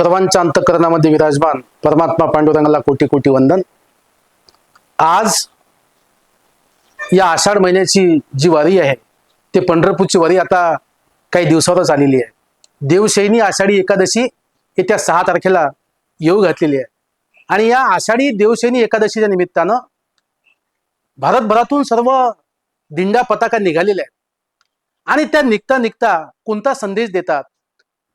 सर्वांच्या अंतकरणामध्ये विराजमान परमात्मा पांडुरंगाला कोटी कोटी वंदन. आज या आषाढ महिन्याची जी वारी आहे ते पंढरपूरची वारी आता काही दिवसावरच आलेली आहे. देवशैनी आषाढी एकादशी येत्या सहा तारखेला येऊ घातलेली आहे. आणि या आषाढी देवशैनी एकादशीच्या निमित्तानं भारतभरातून सर्व दिंडा पताका निघालेल्या आहेत. आणि त्या निघता निघता कोणता संदेश देतात?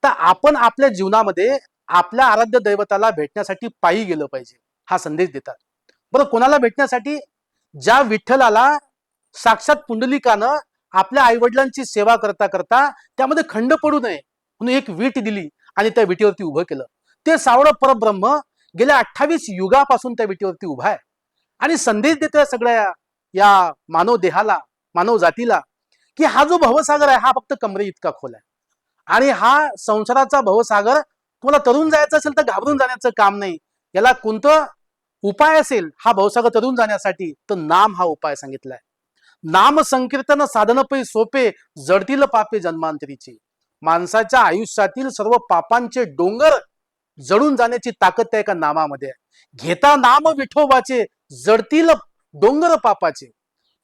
तर आपण आपल्या जीवनामध्ये आपल्या आराध्य दैवताला भेटण्यासाठी पायी गेलं पाहिजे हा संदेश देतात. बरं कोणाला भेटण्यासाठी? ज्या विठ्ठलाला साक्षात पुंडलिकानं आपल्या आईवडिलांची सेवा करता करता त्यामध्ये खंड पडू नये म्हणून एक वीट दिली आणि त्या विटीवरती उभं केलं. ते सावळं परब्रह्म गेल्या अठ्ठावीस युगापासून त्या विटीवरती उभा आहे. आणि संदेश देतोय सगळ्या या मानव देहाला मानव जातीला की हा जो भवसागर आहे हा फक्त कमरे इतका खोल आहे. आणि हा संसाराचा भवसागर तुम्हाला तरुण जायचं असेल तर घाबरून जाण्याचं काम नाही. याला कोणतं उपाय असेल हा भवसागर तरुण जाण्यासाठी तर नाम हा उपाय सांगितलाय. नाम संकीर्तन साधनपै सोपे जडतील पापे जन्मांतरीचे. माणसाच्या आयुष्यातील सर्व पापांचे डोंगर जडून जाण्याची ताकद त्या एका नामामध्ये आहे. घेता नाम विठोबाचे जडतील डोंगर पापाचे.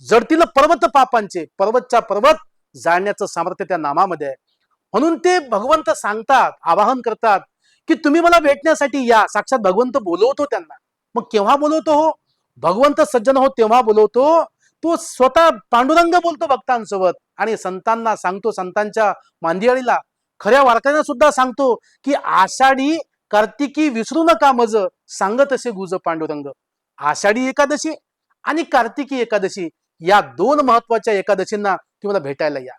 जडतील पर्वत पापांचे पर्वतच्या पर्वत जाण्याचं सामर्थ्य त्या नामामध्ये आहे. म्हणून ते भगवंत सांगतात आवाहन करतात की तुम्ही मला भेटण्यासाठी या. साक्षात भगवंत बोलवतो त्यांना. मग केव्हा बोलवतो हो? भगवंत सज्जन हो तेव्हा बोलवतो. तो स्वतः पांडुरंग बोलतो भक्तांसोबत. आणि संतांना सांगतो संतांच्या मांदियाळीला. खऱ्या वारकऱ्यांना सुद्धा सांगतो की आषाढी कार्तिकी विसरू नका मज सांगत असे गुज पांडुरंग. आषाढी एकादशी आणि कार्तिकी एकादशी या दोन महत्त्वाच्या एकादशींना तुम्ही मला भेटायला या.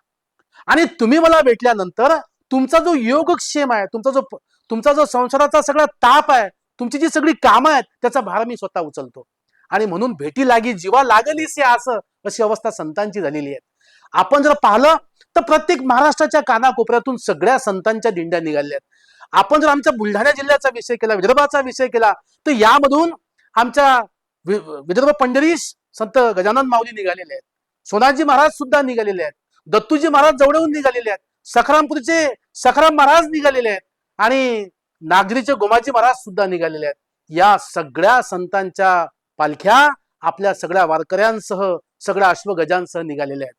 आणि तुम्ही मला भेटल्यानंतर तुमचा जो योगक्षेम आहे तुमचा जो तुमचा जो संसाराचा सगळा ताप आहे तुमची जी सगळी कामं आहेत त्याचा भार मी स्वतः उचलतो. आणि म्हणून भेटी लागी जीवा लागलीस या असं अशी अवस्था संतांची झालेली आहे. आपण जर पाहिलं तर प्रत्येक महाराष्ट्राच्या कानाकोपऱ्यातून सगळ्या संतांच्या दिंड्या निघाल्या आहेत. आपण जर आमच्या बुलढाणा जिल्ह्याचा विषय केला विदर्भाचा विषय केला तर यामधून आमच्या विदर्भ पंढरीश संत गजानन माऊली निघालेले आहेत. सोनाजी महाराज सुद्धा निघालेले आहेत. दत्तूजी महाराज जवळून निघालेले आहेत. सखरामपूरचे सखराम महाराज निघालेले आहेत. आणि नागरीचे गोमाजी महाराज सुद्धा निघालेले आहेत. या सगळ्या संतांच्या पालख्या आपल्या सगळ्या वारकऱ्यांसह सगळ्या अश्वगजांसह निघालेल्या आहेत.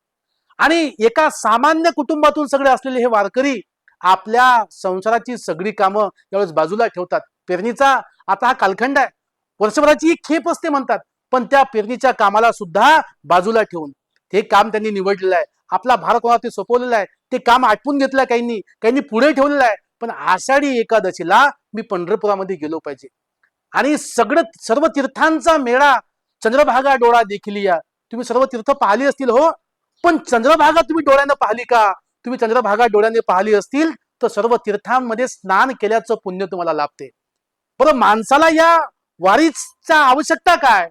आणि एका सामान्य कुटुंबातून सगळे असलेले हे वारकरी आपल्या संसाराची सगळी कामं यावेळेस बाजूला ठेवतात. पेरणीचा आता हा कालखंड आहे. वर्षभराची एक खेप असते म्हणतात पण त्या पेरणीच्या कामाला सुद्धा बाजूला ठेवून. हे काम त्यांनी निवडलेलं आहे. आपला भार ते सोपवलेला आहे? ते काम आटपून घेतलं काहींनी. काहींनी पुढे ठेवलेलं आहे. पण आषाढी एकादशीला मी पंढरपुरामध्ये गेलो पाहिजे. आणि सगळं सर्व तीर्थांचा मेळा चंद्रभागा डोळा देखील या. तुम्ही सर्व तीर्थ पाहिली असतील हो पण चंद्रभागा तुम्ही डोळ्यानं पाहिली का? तुम्ही चंद्रभागा डोळ्याने पाहिली असतील तर सर्व तीर्थांमध्ये स्नान केल्याचं पुण्य तुम्हाला लाभते. बरं माणसाला या वारीचा आवश्यकता काय?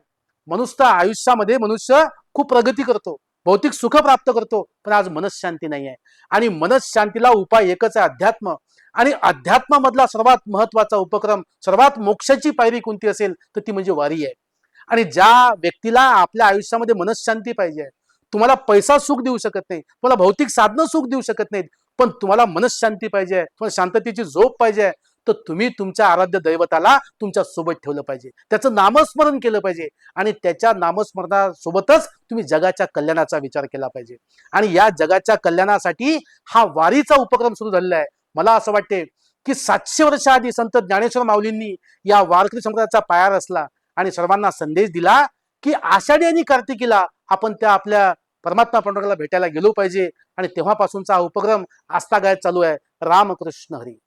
मनुष्य आयुष्यामध्ये मनुष्य खूप प्रगती करतो भौतिक सुख प्राप्त करतो पण आज मनशांती नाही आहे आणि मनशांतीला उपाय एकच आहे अध्यात्म. आणि अध्यात्मामधला सर्वात महत्त्वाचा उपक्रम सर्वात मोक्षाची पायरी कोणती असेल तर ती म्हणजे वारी आहे. आणि ज्या व्यक्तीला आपल्या आयुष्यामध्ये मनशांती पाहिजे तुम्हाला पैसा सुख देऊ शकत नाही तुम्हाला भौतिक साधनं सुख देऊ शकत नाहीत पण तुम्हाला मनशांती पाहिजे तुम्हाला शांततेची झोप पाहिजे तर तुम्ही तुमच्या आराध्य दैवताला तुमच्यासोबत ठेवलं पाहिजे. त्याचं नामस्मरण केलं पाहिजे आणि त्याच्या नामस्मरणासोबतच तुम्ही जगाच्या कल्याणाचा विचार केला पाहिजे. आणि या जगाच्या कल्याणासाठी हा वारीचा उपक्रम सुरू झालेला आहे. मला असं वाटते की सातशे वर्ष आधी संत ज्ञानेश्वर माऊलींनी या वारकरी संप्रदायाचा पाया रचला आणि सर्वांना संदेश दिला की आषाढी आणि कार्तिकीला आपण त्या आपल्या परमात्मा पंढरला भेटायला गेलो पाहिजे. आणि तेव्हापासूनचा हा उपक्रम आस्थागायत चालू आहे. रामकृष्ण हरी.